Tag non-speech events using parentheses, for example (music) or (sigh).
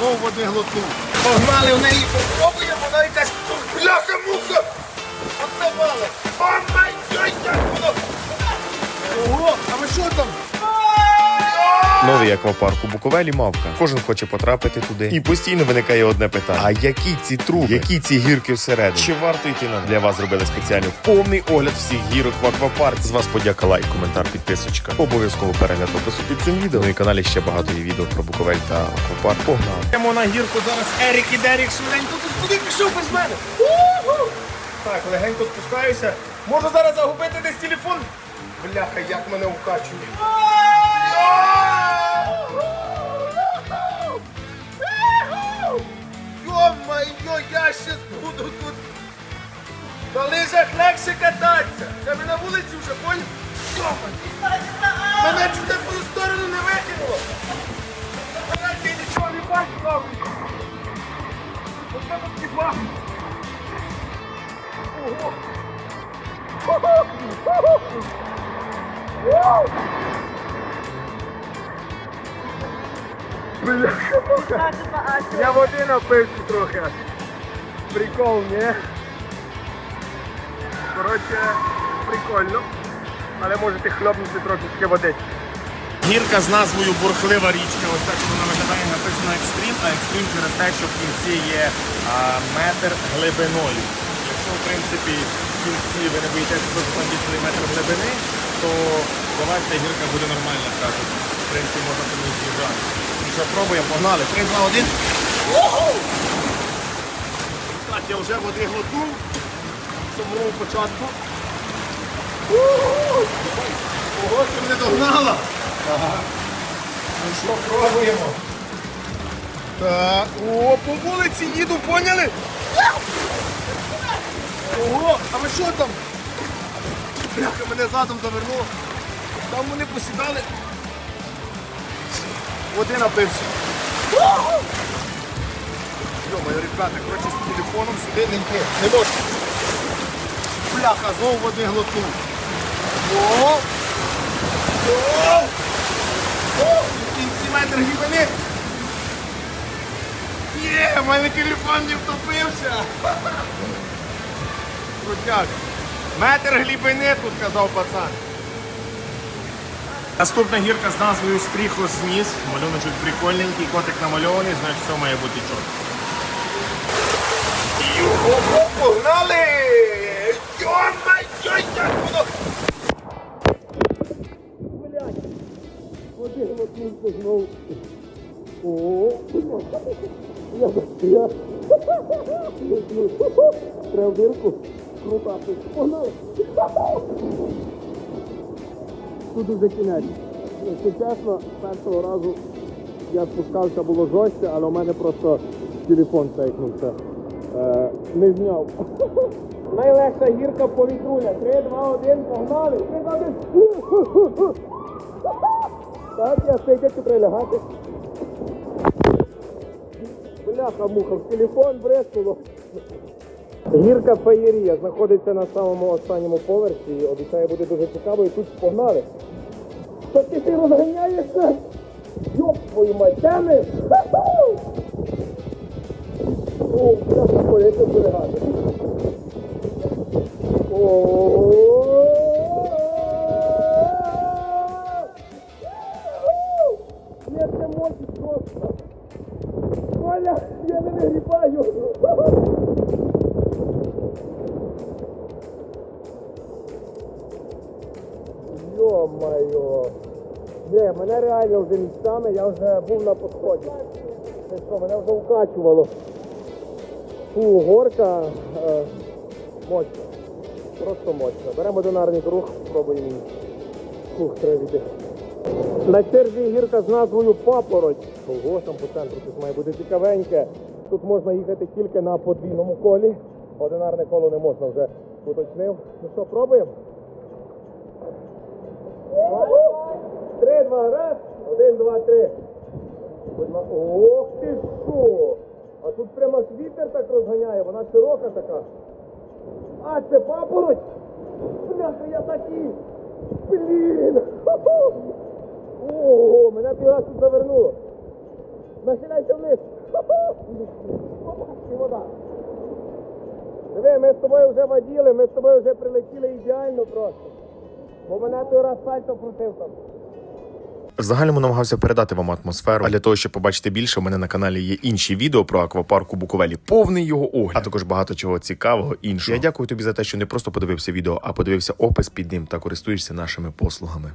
знову води глотнув. Погнали в неї, попробуємо, вона якась бляха-муха. Оце воно. Ого, а ви що там? Новий аквапарк у Буковелі мавка. Кожен хоче потрапити туди. І постійно виникає одне питання: а які ці труби, які ці гірки всередині? Чи варто йти на них? для вас зробили спеціально повний огляд всіх гірок в аквапарк. З вас подяка, лайк, коментар, підписочка. Обов'язково перегляд опису під цим відео. Ну і каналі ще багато є відео про Буковель та аквапарк. Погнали! Йдемо на гірку зараз Ерік і Дерік швиденько тут куди пішов без мене. Уху! Так, легенько спускаюся. Можу зараз загубити десь телефон. Бляха, як мене вкачує. На лижах легше кататися. Це ми на вулиці вже поняв? Мене на твою сторону не викинуло. Я нічого не бачу. Оце тут хіба. Я води напився трохи. Прикол, ні? Коротше, прикольно. Але можете хлопнути трошечки води. Гірка з назвою Бурхлива річка. Ось так вона виглядає написано екстрім, а екстрім через те, що в кінці є а, метр глибиною. Якщо в принципі в кінці ви не боїтеся, що там метр глибини, то вас ця гірка буде нормальна, кажуть. В принципі, можна ній з'їжджати. Ну що, пробуємо, погнали. 3, 2, 1. Так, я вже води глотнув в самому початку. Ого, ти мене догнала. Ну що, пробуємо. Так, о, по вулиці їду, поняли? Ого, а ви що там? Бляха, мене задом завернуло. Там вони посідали. Води напився. Йо-моє, ребята, коротше, з телефоном сюди не йти. Не можна. Бляха, знову води глотнув. О! О! О! В кінці метр глибини. Є, в мене телефон не втопився. (laughs) Крутяк. Метр глибини тут казав пацан. Наступна гірка з назвою Стріхос Зніс. Малюночок прикольненький, котик намальований, значить все має бути чорт. Його погнали! Йомай, йой, як воно! Я я. Треба дирку. Крута, погнали! Тут уже кінець. Якщо чесно, першого разу я спускався, було жорстче, але у мене просто телефон цейкнувся. Е, не зняв. Найлегша гірка повітруля. 3, 2, 1, погнали! 3, 2, 1. Так, я сидять прилягати. Бляха муха, в телефон бреснуло. Гірка феєрія знаходиться на самому останньому поверсі. і Обіцяє буде дуже цікаво і тут погнали. Що ти ти розганяєшся? Йоп твою мать, тянеш! О, бляха, поліція полягати. Я це можу просто. Коля, я не вигрібаю. Йо-моє. Ні, мене реально вже я вже був на підході. Це що, мене вже укачувало. Фу, горка е, мощна. Просто мощна. Беремо динарний круг, спробуємо її. Фух, треба віддихати. На черзі гірка з назвою Папороть. Ого, там по центру тут має бути цікавеньке. Тут можна їхати тільки на подвійному колі. Одинарне коло не можна вже уточнив. Ну що, пробуємо? Три, два, раз. Один, два, три. Ох ти що! А тут прямо аж вітер так розганяє, вона широка така. А, це папороть? Бляха, я такий! Блін! Ого, мене пів раз тут завернуло. Нахиляйся вниз. І вода. Диви, ми з тобою вже воділи, ми з тобою вже прилетіли ідеально просто. Бо мене той раз сальто крутив там. В загальному намагався передати вам атмосферу. А для того, щоб побачити більше, у мене на каналі є інші відео про аквапарк у Буковелі, повний його огляд, а також багато чого цікавого іншого. Я дякую тобі за те, що не просто подивився відео, а подивився опис під ним та користуєшся нашими послугами.